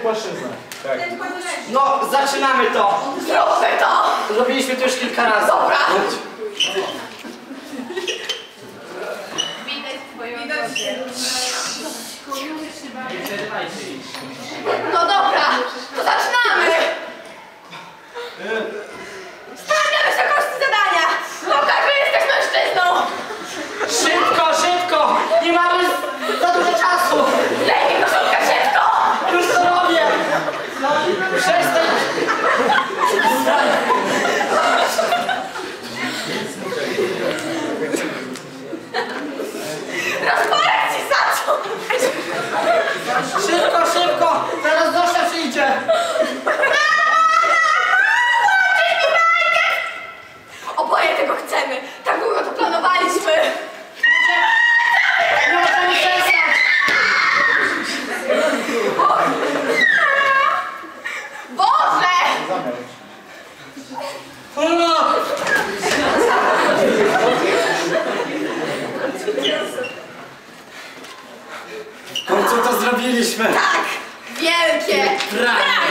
płaszczyznę. Tak. No, zaczynamy to. Zróbmy to! Zrobiliśmy to już kilka razy. Dobra. Widać twoją No dobra, to zaczynamy! Stawiam wysokości zadania! Pokaż, że jesteś mężczyzną! Szybko, szybko! Nie mamy za dużo czasu! Lej koszulkę szybko! Już to robię! Przestań! Rozporek ci zaczął! Szybko, szybko! Zaraz Zosia przyjdzie! Oboje tego chcemy! Tak długo to planowaliśmy! Nie przestać! Boże! W końcu to zrobiliśmy! Tak! Wielkie! Branie. Branie!